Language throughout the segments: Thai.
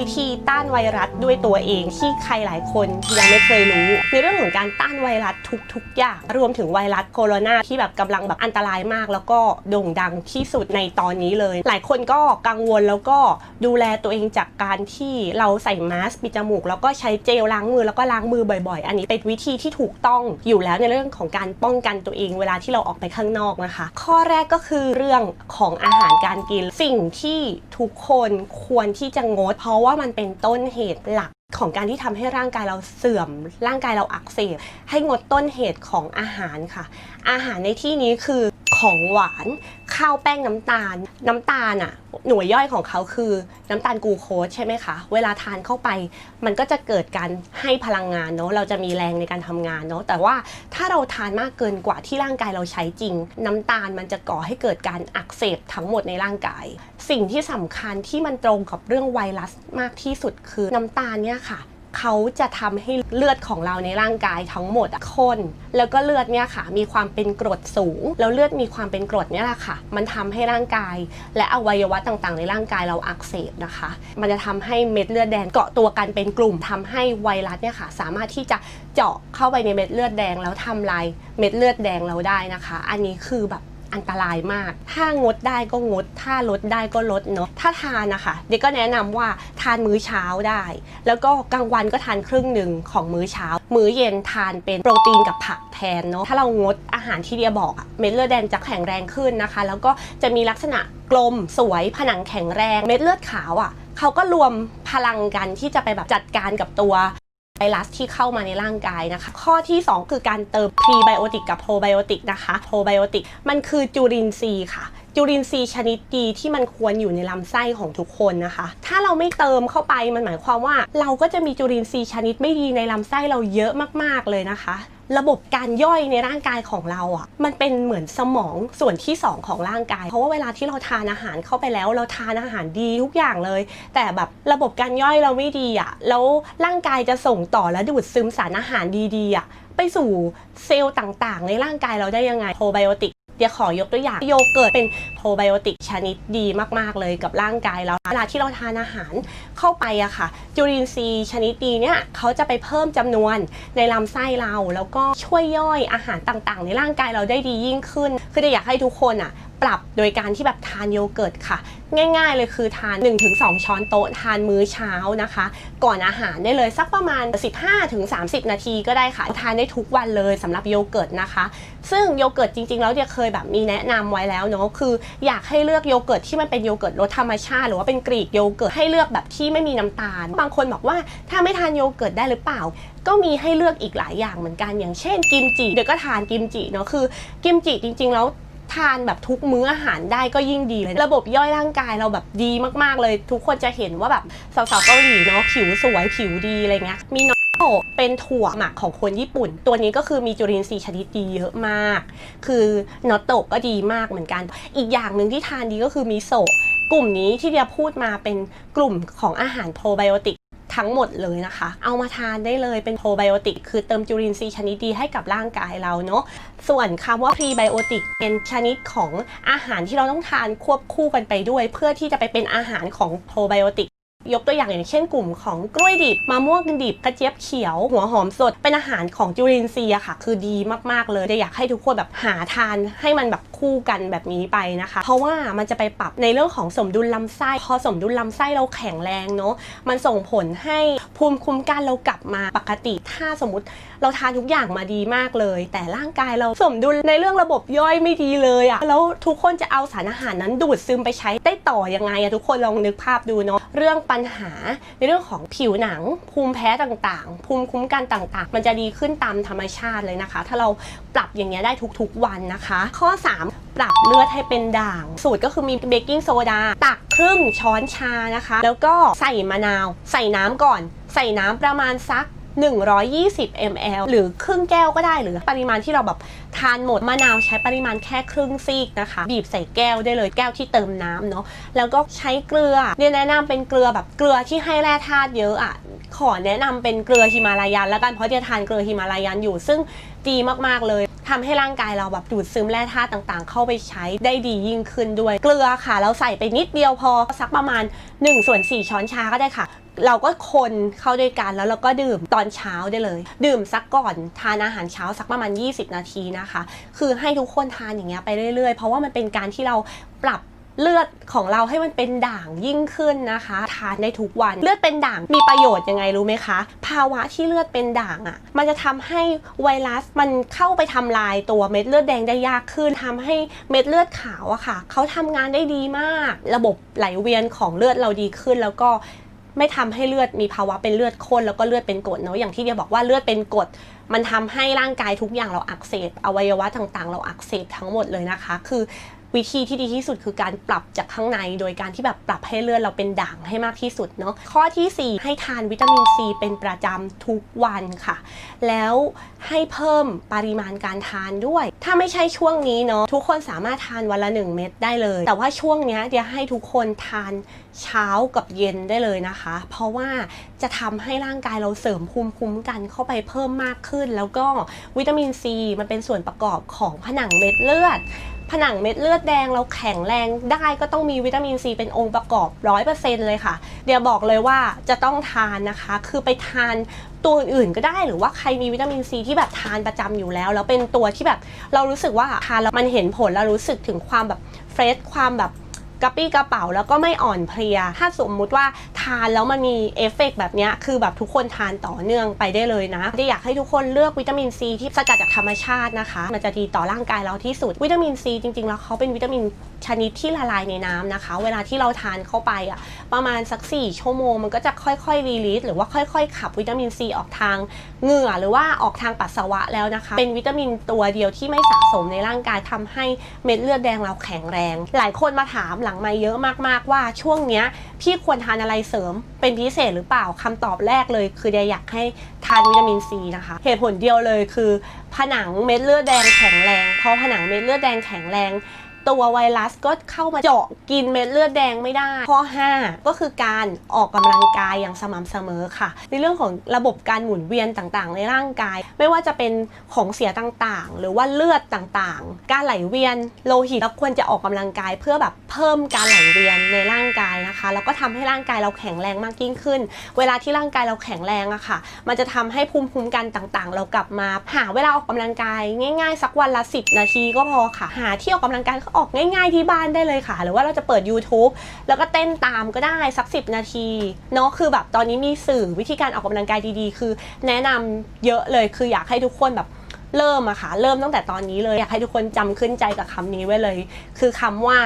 วิธีต้านไวรัสด้วยตัวเองที่ใครหลายคนยังไม่เคยรู้ ในเรื่องของการต้านไวรัสทุกๆอย่างรวมถึงไวรัสโคโรนาที่แบบกำลังแบบอันตรายมาก แล้วก็โด่งดังที่สุดในตอนนี้เลย หลายคนก็กังวลแล้วก็ดูแลตัวเองจากการที่เราใส่มาสก์ปิดจมูก แล้วก็ใช้เจลล้างมือแล้วก็ล้างมือบ่อยๆ อันนี้เป็นวิธีที่ถูกต้องอยู่แล้วในเรื่องของการป้องกันตัวเองเวลาที่เราออกไปข้างนอกนะคะ ข้อแรกก็คือเรื่องของอาหารการกิน สิ่งที่ทุกคนควรที่จะงดเพราะว่ามันเป็นต้นเหตุหลักของการที่ทำให้ร่างกายเราเสื่อม ร่างกายเราอักเสบให้งดต้นเหตุของอาหารค่ะ อาหารในที่นี้คือ ของหวานข้าวแป้งน้ำตาล น้ำตาลอะหน่วยย่อยของเขาคือน้ำตาลกูโคสใช่ไหมคะ เวลาทานเข้าไป มันก็จะเกิดการให้พลังงานเนาะเราจะมีแรงในการทำงานเนาะแต่ว่าถ้าเราทานมากเกินกว่าที่ร่างกายเราใช้จริง น้ำตาลมันจะก่อให้เกิดการอักเสบทั้งหมดในร่างกาย สิ่งที่สำคัญที่มันตรงกับเรื่องไวรัสมากที่สุดคือน้ำตาลเนี่ยค่ะ เขาจะทำให้เลือดของเราในร่างกายทั้งหมดอะข้น แล้วก็เลือดเนี่ยค่ะ มีความเป็นกรดสูง แล้วเลือดมีความเป็นกรดเนี่ยแหละค่ะ มันทำให้ร่างกาย และอวัยวะต่างๆ ในร่างกายเราอักเสบนะคะ มันจะทำให้เม็ดเลือดแดงเกาะตัวกันเป็นกลุ่มทำให้ไวรัสเนี่ยค่ะ สามารถที่จะเจาะเข้าไปในเม็ดเลือดแดงแล้วทำลายเม็ดเลือดแดงเราได้นะคะ อันนี้คือแบบ อันตรายมาก ถ้างดได้ก็งด ถ้าลดได้ก็ลดเนาะ ถ้าทานนะคะเด็กก็แนะนำว่าทานมื้อเช้าได้ แล้วก็กลางวันก็ทานครึ่งหนึ่งของมื้อเช้า มื้อเย็นทานเป็นโปรตีนกับผักแทนเนาะ ถ้าเรางดอาหารที่เดียบอกอะเม็ดเลือดแดงจะแข็งแรงขึ้นนะคะ แล้วก็จะมีลักษณะกลมสวยผนังแข็งแรง เม็ดเลือดขาวอะเขาก็รวมพลังกันที่จะไปแบบจัดการกับตัว ไวรัสที่เข้ามาในร่างกายนะคะ ข้อที่ 2 คือการเติมพรีไบโอติกกับโปรไบโอติกนะคะโปรไบโอติกมันคือจุลินทรีย์ค่ะจุลินทรีย์ชนิดดีที่มันควรอยู่ในลำไส้ของทุกคนนะคะ ถ้าเราไม่เติมเข้าไปมันหมายความว่า เราก็จะมีจุลินทรีย์ชนิดไม่ดีในลำไส้เราเยอะมากๆเลยนะคะ ระบบการย่อยในร่างกายของเราอะมันเป็นเหมือนสมองส่วนที่ 2 ของร่างกาย เพราะว่าเวลาที่เราทานอาหารเข้าไปแล้ว เราทานอาหารดีทุกอย่างเลย แต่แบบระบบการย่อยเราไม่ดีอะแล้วร่างกายจะส่งต่อและดูดซึมสารอาหารดีๆอะไปสู่เซลล์ต่างๆ ในร่างกายเราได้ยังไงโปรไบโอติก เดี๋ยวขอยกตัวอย่างโยเกิร์ตเป็นโปรไบโอติกชนิดดีมากๆเลยกับร่างกายเราเวลาที่เราทานอาหารเข้าไปอะค่ะ จุลินทรีย์ชนิดดีเนี่ยเขาจะไปเพิ่มจำนวนในลำไส้เรา แล้วก็ช่วยย่อยอาหารต่างๆ ในร่างกายเราได้ดียิ่งขึ้น คือจะอยากให้ทุกคนอะ ปรับโดยการที่แบบทานโยเกิร์ตค่ะ ง่ายๆเลยคือทาน 1-2 ช้อนโต๊ะทานมื้อเช้านะคะ ก่อนอาหารได้เลยสักประมาณ 15-30 นาทีก็ได้ค่ะ ทานได้ทุกวันเลยสำหรับโยเกิร์ตนะคะ ซึ่งโยเกิร์ตจริงๆ แล้วเดียเคยแบบมีแนะนำไว้แล้วเนาะคืออยากให้เลือกโยเกิร์ตที่มันเป็นโยเกิร์ตรสธรรมชาติ หรือว่าเป็นกรีกโยเกิร์ตให้เลือกแบบที่ไม่มีน้ำตาล บางคนบอกว่าถ้าไม่ทานโยเกิร์ตได้หรือเปล่า ก็มีให้เลือกอีกหลายอย่างเหมือนกันอย่างเช่นกิมจิเดี๋ยวก็ทานกิมจิเนาะคือกิมจิจริง ๆ แล้ว ทานแบบทุกมื้ออาหารได้ก็ยิ่งดีเลย ระบบย่อยร่างกายเราแบบดีมากๆเลย ทุกคนจะเห็นว่าแบบสาวๆเกาหลีเนาะผิวสวยผิวดีอะไรเงี้ยมีนอโตะเป็นถั่วหมักของคนญี่ปุ่น ตัวนี้ก็คือมีจุลินทรีย์ชนิดดีเยอะมาก คือนอตโตะก็ดีมากเหมือนกัน อีกอย่างหนึ่งที่ทานดีก็คือมิโซะกลุ่มนี้ที่เดียพูดมาเป็นกลุ่มของอาหารโปรไบโอติก ทั้งหมดเลยนะคะ เอามาทานได้เลยเป็นโปรไบโอติกคือเติมจุลินทรีย์ชนิดดีให้กับร่างกายเราเนาะส่วนคำว่าพรีไบโอติกเป็นชนิดของอาหารที่เราต้องทานควบคู่กันไปด้วย เพื่อที่จะไปเป็นอาหารของโปรไบโอติก ยกตัวอย่างอย่างเช่นกลุ่มของกล้วยดิบมะม่วงดิบกระเจี๊ยบเขียว หัวหอมสด เป็นอาหารของจุลินทรีย์ค่ะ คือดีมากๆเลยอยากให้ทุกคนแบบหาทานให้มันแบบคู่กันแบบนี้ไปนะคะ เพราะว่ามันจะไปปรับในเรื่องของสมดุลลำไส้พอสมดุลลำไส้เราแข็งแรงเนาะมันส่งผลให้ภูมิคุ้มกันเรากลับมาปกติ ถ้าสมมติเราทานทุกอย่างมาดีมากเลย แต่ร่างกายเราสมดุลในเรื่องระบบย่อยไม่ดีเลยอะแล้วทุกคนจะเอาสารอาหารนั้นดูดซึมไปใช้ได้ต่อยังไงอะทุกคนลองนึกภาพดูเนาะเรื่องปัญหาในเรื่องของผิวหนัง ภูมิแพ้ต่างๆ ภูมิคุ้มกันต่างๆ มันจะดีขึ้นตามธรรมชาติเลยนะคะ ถ้าเราปรับอย่างเงี้ยได้ทุกๆวันนะคะ ข้อ 3 ปรับเลือดให้เป็นด่าง สูตรก็คือมีเบกกิ้งโซดาตักครึ่งช้อนชานะคะ แล้วก็ใส่มะนาว ใส่น้ำก่อน ใส่น้ำประมาณสัก 120 ml หรือครึ่งแก้วก็ได้หรือปริมาณที่เราแบบทานหมดมะนาวใช้ปริมาณแค่ครึ่งซีกนะคะ บีบใส่แก้วได้เลยแก้วที่เติมน้ำเนาะแล้วก็ใช้เกลือเนี่ยแนะนำเป็นเกลือแบบเกลือที่ให้แร่ธาตุเยอะอะขอแนะนำเป็นเกลือฮิมาลายันแล้วกันเพราะเดียทานเกลือฮิมาลายันอยู่ซึ่งดีมากๆเลย ททำให้ร่างกายเราแบบดูดซึมแร่ธาตุต่างๆ เข้าไปใช้ได้ดียิ่งขึ้นด้วย เกลือค่ะ เราใส่ไปนิดเดียวพอสักประมาณ1ส่วน4ช้อนชาก็ได้ค่ะ เราก็คนเข้าด้วยกันแล้วเราก็ดื่มตอนเช้าได้เลย ดื่มสักก่อนทานอาหารเช้าสักประมาณ 20 นาทีนะคะ คือให้ทุกคนทานอย่างเงี้ยไปเรื่อยๆ เพราะว่ามันเป็นการที่เราปรับ เลือดของเราให้มันเป็นด่างยิ่งขึ้นนะคะ ทานได้ทุกวันเลือดเป็นด่างมีประโยชน์ยังไงรู้ไหมคะ ภาวะที่เลือดเป็นด่างอะ่ะ มันจะทำให้ไวรัสมันเข้าไปทำลายตัวเม็ดเลือดแดงได้ยากขึ้นทำให้เม็ดเลือดขาวอะค่ะเขาทำงานได้ดีมาก ระบบไหลเวียนของเลือดเราดีขึ้นแล้วก็ไม่ทำให้เลือดมีภาวะเป็นเลือดข้นแล้วก็เลือดเป็นกรดเนาะอย่างที่เดียบอกว่าเลือดเป็นกรดมันทำให้ร่างกายทุกอย่างเราอักเสบอวัยวะต่างๆ เราอักเสบทั้งหมดเลยนะคะ คือ วิธีที่ดีที่สุดคือการปรับจากข้างใน โดยการที่แบบปรับให้เลือดเราเป็นด่างให้มากที่สุดเนาะข้อทีสี่ 4 ให้ทานวิตามินซีเป็นประจำทุกวันค่ะ แล้วให้เพิ่มปริมาณการทานด้วย ถ้าไม่ใช่ช่วงนี้เนาะทุกคนสามารถทานวันละ 1 เม็ดได้เลย แต่ว่าช่วงนี้เดี๋ยวให้ทุกคนทานเช้ากับเย็นได้เลยนะคะ เพราะว่าจะทำให้ร่างกายเราเสริมภูมิคุ้มกันเข้าไปเพิ่มมากขึ้น แล้วก็วิตามินซีมันเป็นส่วนประกอบของผนังเม็ดเลือด ผนังเม็ดเลือดแดงเราแข็งแรงได้ก็ต้องมีวิตามินซีเป็นองค์ประกอบ 100%เลยค่ะ เดี๋ยวบอกเลยว่าจะต้องทานนะคะ คือไปทานตัวอื่นก็ได้หรือว่าใครมีวิตามินซีที่แบบทานประจำอยู่แล้ว แล้วเป็นตัวที่แบบเรารู้สึกว่าทานแล้วมันเห็นผลเรารู้สึกถึงความแบบเฟรชความแบบ กระปี้กระเป๋าแล้วก็ไม่อ่อนเพลีย ถ้าสมมุติว่าทานแล้วมันมีเอฟเฟกต์แบบนี้คือแบบทุกคนทานต่อเนื่องไปได้เลยนะได้อยากให้ทุกคนเลือกวิตามินซีที่สกัดจากธรรมชาตินะคะ มันจะดีต่อร่างกายเราที่สุด วิตามินซีจริงๆ แล้วเขาเป็นวิตามินชนิดที่ละลายในน้ำนะคะ เวลาที่เราทานเข้าไปอะประมาณสัก 4 ชั่วโมงมันก็จะค่อยๆรีลีสหรือว่าค่อยๆ ขับวิตามินซีออกทางเหงื่อหรือว่าออกทางปัสสาวะแล้วนะคะ เป็นวิตามินตัวเดียวที่ไม่สะสมในร่างกายทำให้เม็ดเลือดแดงเราแข็งแรง หลายคนมาถามหลังไมเยอะมากๆว่าช่วงเนี้ยพี่ควรทานอะไรเสริมเป็นพิเศษหรือเปล่าคำตอบแรกเลย คือเดียอยากให้ทานวิตามินซีนะคะ เหตุผลเดียวเลยคือ ผนังเม็ดเลือดแดงแข็งแรงพอผนังเม็ดเลือดแดงแข็งแรง ตัวไวรัสก็เข้ามาเจาะกินเม็ดเลือดแดงไม่ได้ ข้อ 5 ก็คือการออกกำลังกายอย่างสม่ำเสมอค่ะ ในเรื่องของระบบการหมุนเวียนต่างๆ ในร่างกาย ไม่ว่าจะเป็นของเสียต่างๆ หรือว่าเลือดต่างๆ การไหลเวียนโลหิตเราควรจะออกกำลังกายเพื่อแบบเพิ่มการไหลเวียนในร่างกายนะคะ แล้วก็ทำให้ร่างกายเราแข็งแรงมากยิ่งขึ้น เวลาที่ร่างกายเราแข็งแรงอะค่ะ มันจะทำให้ภูมิคุ้มกันต่างๆ เรากลับมาหาเวลาออกกำลังกาย ง่าย ๆ สักวันละ 10 นาทีก็พอค่ะ หาที่ออกกำลังกายออกง่ายๆที่บ้านได้เลยค่ะ หรือว่าเราจะเปิด YouTube แล้วก็เต้นตามก็ได้สัก 10 นาทีเนาะคือแบบตอนนี้มีสื่อวิธีการออกกำลังกายดีๆ คือแนะนำเยอะเลยคืออยากให้ทุกคนแบบเริ่มอะค่ะเริ่มตั้งแต่ตอนนี้เลย อยากให้ทุกคนจำขึ้นใจกับคำนี้ไว้เลย คือคำว่า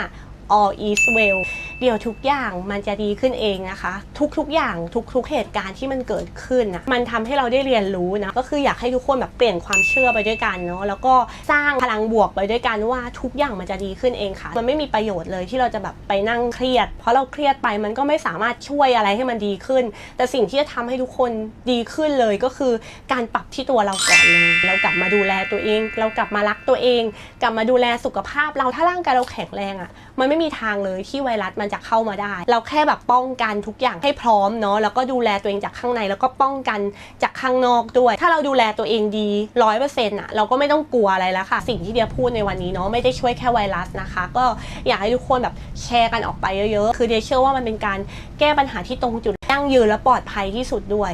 all is well เดี๋ยวทุกอย่างมันจะดีขึ้นเองนะคะ ทุกๆอย่างทุกๆเหตุการณ์ที่มันเกิดขึ้นนะมันทำให้เราได้เรียนรู้นะก็คืออยากให้ทุกคนแบบเปลี่ยนความเชื่อไปด้วยกันเนาะแล้วก็สร้างพลังบวกไปด้วยกันว่าทุกอย่างมันจะดีขึ้นเองค่ะ มันไม่มีประโยชน์เลยที่เราจะแบบไปนั่งเครียด เพราะเราเครียดไปมันก็ไม่สามารถช่วยอะไรให้มันดีขึ้น แต่สิ่งที่จะทำให้ทุกคนดีขึ้นเลยก็คือการปรับที่ตัวเราก่อนเลยเรากลับมาดูแลตัวเอง เรากลับมารักตัวเอง กลับมาดูแลสุขภาพเราถ้าร่างกายเราแข็งแรงอะ่ะมันไม่มีทางเลยที่ไวรัสมันจะเข้ามาได้ เราแค่แบบป้องกันทุกอย่างให้พร้อมเนาะแล้วก็ดูแลตัวเองจากข้างในแล้วก็ป้องกันจากข้างนอกด้วย ถ้าเราดูแลตัวเองดีร้อยเปอร์เซ็นต์อะเราก็ไม่ต้องกลัวอะไรแล้วค่ะ สิ่งที่เดียพูดในวันนี้เนาะไม่ได้ช่วยแค่ไวรัสนะคะ ก็อยากให้ทุกคนแบบแชร์กันออกไปเยอะๆ คือเดียเชื่อว่ามันเป็นการแก้ปัญหาที่ตรงจุดยั่งยืนและปลอดภัยที่สุดด้วย